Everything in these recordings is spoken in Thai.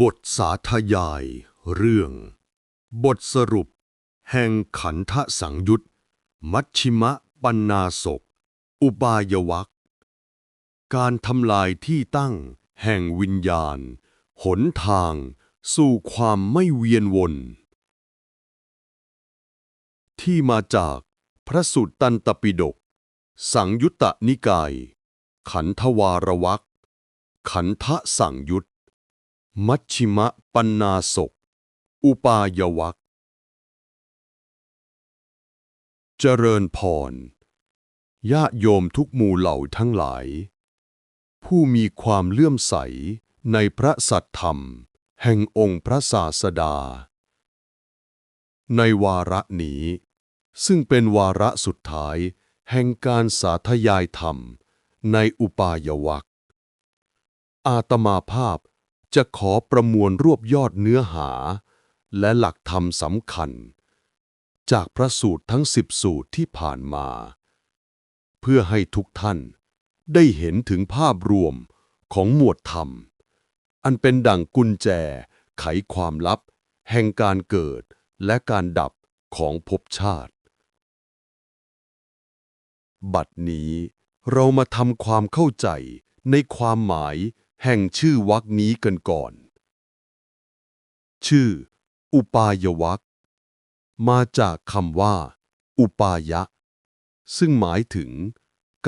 บทสาธยาย เรื่อง บทสรุป แห่งขันธสังยุตมัชชิมะปันนาศก อุบายวักการทำลายที่ตั้งแห่งวิญญาณ หนทางสู่ความไม่เวียนวน ที่มาจากพระสุตตันตปิฎกสังยุตตนิกาย ขันธวารวักขันธสังยุต มัชชิมะปันนาศกอุปายวักเจริญพรญาติโยมทุกหมู่เหล่าทั้งหลาย ผู้มีความเลื่อมใสในพระสัตธรรม แห่งองค์พระศาสดา ในวาระนี้ ซึ่งเป็นวาระสุดท้ายแห่งการสาธยายธรรมในอุปายวักอาตมาภาพ จะขอประมวลรวบยอดเนื้อหา และหลักธรรมสำคัญ จากพระสูตรทั้งสิบสูตรที่ผ่านมา เพื่อให้ทุกท่านได้เห็นถึงภาพรวมของหมวดธรรม อันเป็นดั่งกุญแจไขความลับ แห่งการเกิดและการดับของภพชาติ บัดนี้เรามาทำความเข้าใจในความหมาย แห่งชื่อวักนี้กันก่อน ชื่อ อุปายวักมาจากคำว่า อุปายะ ซึ่งหมายถึง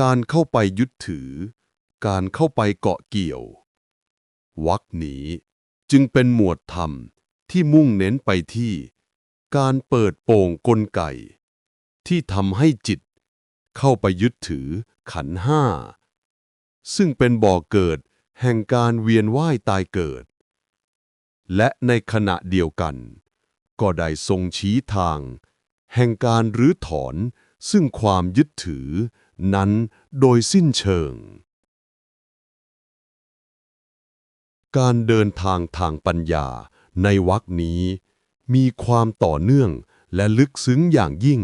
การเข้าไปยึดถือ การเข้าไปเกาะเกี่ยว วักนี้จึงเป็นหมวดธรรมที่มุ่งเน้นไปที่ การเปิดโป่งกลไก ที่ทำให้จิต เข้าไปยึดถือขันห้า ซึ่งเป็นบ่อเกิด แห่งการเวียนว่ายตายเกิด และในขณะเดียวกัน ก็ได้ทรงชี้ทาง แห่งการรื้อถอนซึ่งความยึดถือนั้นโดยสิ้นเชิง การเดินทางทางปัญญาในวรรคนี้ มีความต่อเนื่องและลึกซึ้งอย่างยิ่ง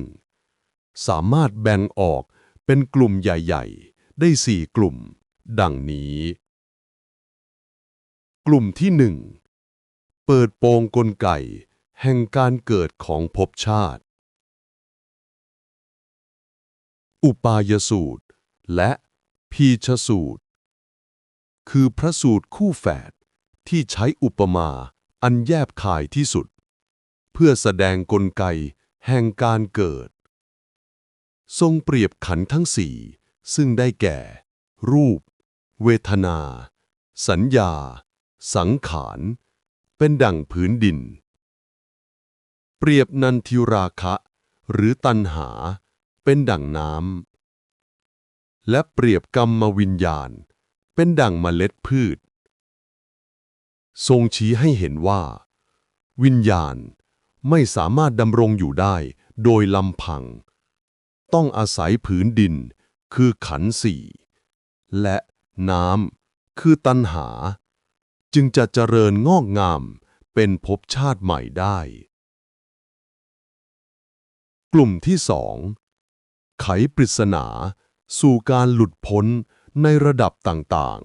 สามารถแบ่งออกเป็นกลุ่มใหญ่ ๆ ได้สี่กลุ่ม ดังนี้ กลุ่มที่หนึ่งเปิดโปงกลไก แห่งการเกิดของภพชาติ อุปายสูตร และพีชสูตร คือพระสูตรคู่แฝดที่ใช้อุปมาอันแยบคายที่สุด เพื่อแสดงกลไกแห่งการเกิด ทรงเปรียบขันทั้งสี่ซึ่งได้แก่ รูป เวทนา สัญญา สังขาร เป็นดั่งพื้นดิน เปรียบนันทิราคะ หรือตัณหา เป็นดั่งน้ำ และเปรียบกรรมวิญญาณ เป็นดั่งเมล็ดพืช ทรงชี้ให้เห็นว่า วิญญาณไม่สามารถดำรงอยู่ได้โดยลำพัง ต้องอาศัยผืนดินคือขันสี่ และน้ำคือตัณหา จึงจะเจริญงอกงามเป็นภพชาติใหม่ได้ กลุ่มที่สองไขปริศนา สู่การหลุดพ้นในระดับต่าง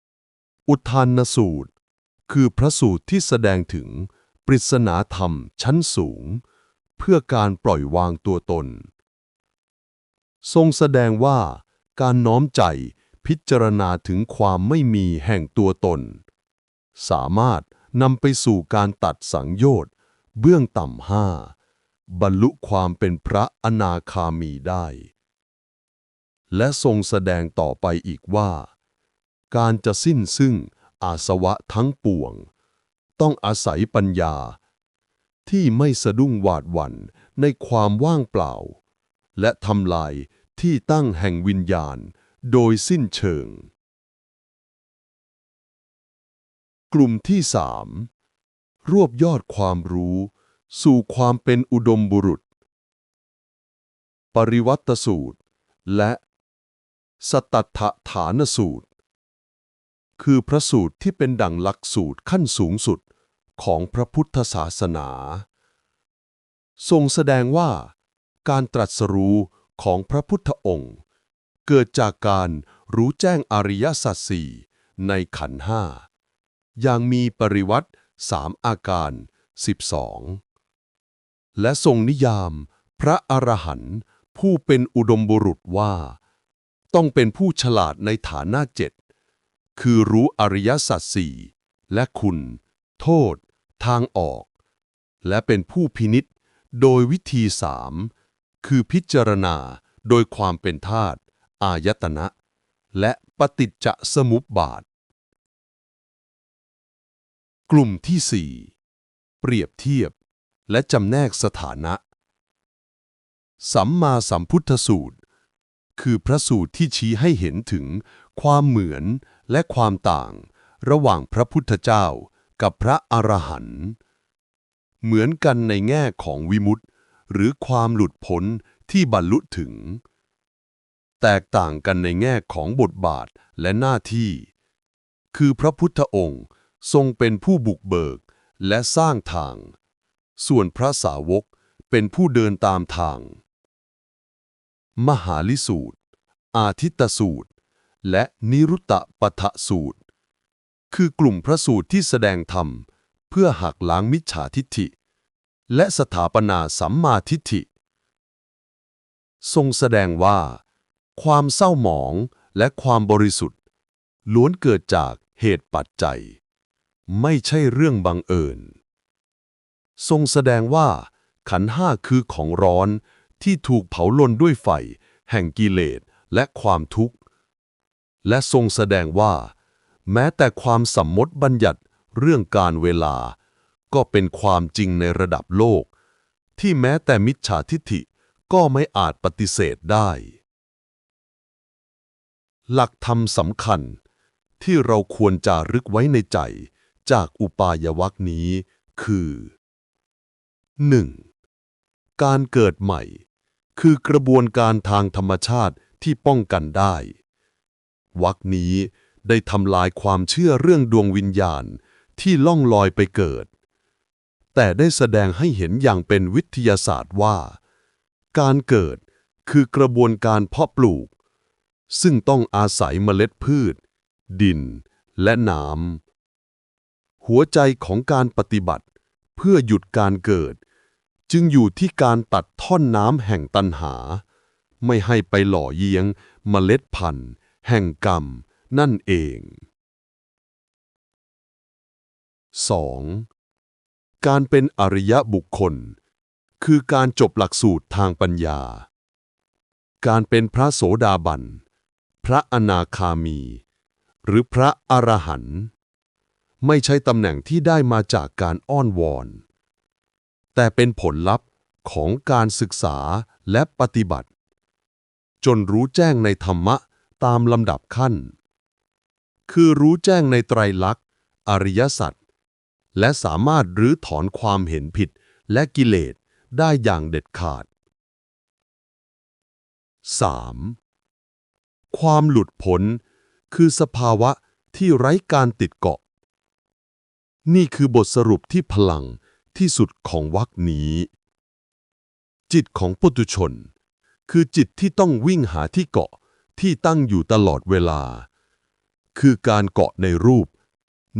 ๆ อุทานสูตร คือพระสูตรที่แสดงถึงปริศนาธรรมชั้นสูง เพื่อการปล่อยวางตัวตน ทรงแสดงว่าการน้อมใจ พิจารณาถึงความไม่มีแห่งตัวตน สามารถนำไปสู่การตัดสังโยชน์ เบื้องต่ำห้า บรรลุความเป็นพระอนาคามีได้ และทรงแสดงต่อไปอีกว่า การจะสิ้นซึ่งอาสวะทั้งปวง ต้องอาศัยปัญญา ที่ไม่สะดุ้งหวาดหวั่นในความว่างเปล่า และทำลายที่ตั้งแห่งวิญญาณ โดยสิ้นเชิง กลุ่มที่สามรวบยอดความรู้ สู่ความเป็นอุดมบุรุษ ปริวัตสูตร และสตัทฐานสูตร คือพระสูตรที่เป็นดั่งหลักสูตรขั้นสูงสุดของพระพุทธศาสนา ทรงแสดงว่าการตรัสรู้ของพระพุทธองค์ เกิดจากการรู้แจ้งอริยสัจสี่ในขันห้าอย่างมีปริวัติสามอาการ 12 และทรงนิยาม พระอรหันต์ผู้เป็นอุดมบุรุษว่า ต้องเป็นผู้ฉลาดในฐานะเจ็ดคือรู้อริยสัจสี่และคุณ โทษ ทางออก และเป็นผู้พินิษโดยวิธีสามคือพิจารณาโดยความเป็นธาตุ อายตนะ และปฏิจจสมุปบาท กลุ่มที่สี่เปรียบเทียบ และจำแนกสถานะ สัมมาสัมพุทธสูตร คือพระสูตรที่ชี้ให้เห็นถึงความเหมือนและความต่าง ระหว่างพระพุทธเจ้ากับพระอรหันต์เหมือนกันในแง่ของวิมุตติ หรือความหลุดพ้นที่บรรลุถึง แตกต่างกันในแง่ของบทบาทและหน้าที่ คือพระพุทธองค์ทรงเป็นผู้บุกเบิกและสร้างทาง ส่วนพระสาวกเป็นผู้เดินตามทาง มหาลิสูตร อาทิตตสูตร และนิรุตตปทะสูตร คือกลุ่มพระสูตรที่แสดงธรรม เพื่อหักล้างมิจฉาทิฏฐิ และสถาปนาสัมมาทิฏฐิ ทรงแสดงว่า ความเศร้าหมองและความบริสุทธิ์ ล้วนเกิดจากเหตุปัจจัย ไม่ใช่เรื่องบังเอิญ ทรงแสดงว่า ขันห้าคือของร้อนที่ถูกเผาลนด้วยไฟ แห่งกิเลสและความทุกข์ และทรงแสดงว่า แม้แต่ความสัมมติบัญญัติเรื่องการเวลา ก็เป็นความจริงในระดับโลก ที่แม้แต่มิจฉาทิฏฐิก็ไม่อาจปฏิเสธได้ หลักธรรมสำคัญ ที่เราควรจารึกไว้ในใจจากอุปายวรรคนี้คือ 1. การเกิดใหม่ คือกระบวนการทางธรรมชาติที่ป้องกันได้วรรคนี้ได้ทำลายความเชื่อเรื่องดวงวิญญาณที่ล่องลอยไปเกิด แต่ได้แสดงให้เห็นอย่างเป็นวิทยาศาสตร์ว่า การเกิดคือกระบวนการเพาะปลูก ซึ่งต้องอาศัยเมล็ดพืช ดิน และน้ำหัวใจของการปฏิบัติเพื่อหยุดการเกิด จึงอยู่ที่การตัดท่อนน้ำแห่งตันหา ไม่ให้ไปหล่อเยียงเมล็ดพันธุ์ แห่งกรรมนั่นเอง 2. การเป็นอริยบุคคล คือการจบหลักสูตรทางปัญญา การเป็นพระโสดาบัน พระอนาคามี หรือพระอรหันต์ไม่ใช่ตำแหน่งที่ได้มาจากการอ้อนวอน แต่เป็นผลลัพธ์ของการศึกษาและปฏิบัติ จนรู้แจ้งในธรรมะตามลำดับขั้น คือรู้แจ้งในไตรลักษณ์ อริยสัจและสามารถรื้อถอนความเห็นผิดและกิเลสได้อย่างเด็ดขาด 3. ความหลุดพ้นคือสภาวะที่ไร้การติดเกาะ นี่คือบทสรุปที่พลังที่สุดของวรรคนี้ จิตของปุถุชน คือจิตที่ต้องวิ่งหาที่เกาะที่ตั้งอยู่ตลอดเวลา คือการเกาะในรูป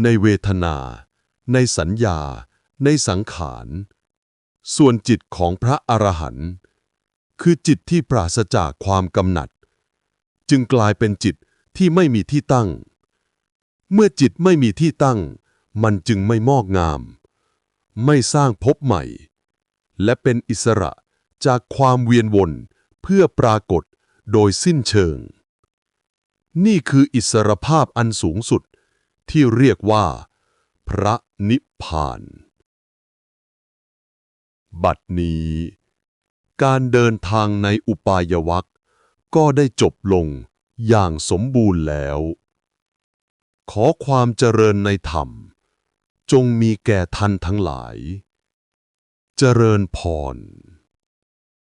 ในเวทนา ในสัญญา ในสังขาร ส่วนจิตของพระอรหันต์คือจิตที่ปราศจากความกำหนัด จึงกลายเป็นจิตที่ไม่มีที่ตั้ง เมื่อจิตไม่มีที่ตั้ง มันจึงไม่มอกงาม ไม่สร้างภพใหม่ และเป็นอิสระจากความเวียนวนเพื่อปรากฏโดยสิ้นเชิง นี่คืออิสรภาพอันสูงสุดที่เรียกว่า พระนิพพาน บัดนี้ การเดินทางในอุปายวรรค ก็ได้จบลงอย่างสมบูรณ์แล้ว ขอความเจริญในธรรม จงมีแก่ท่านทั้งหลาย เจริญพร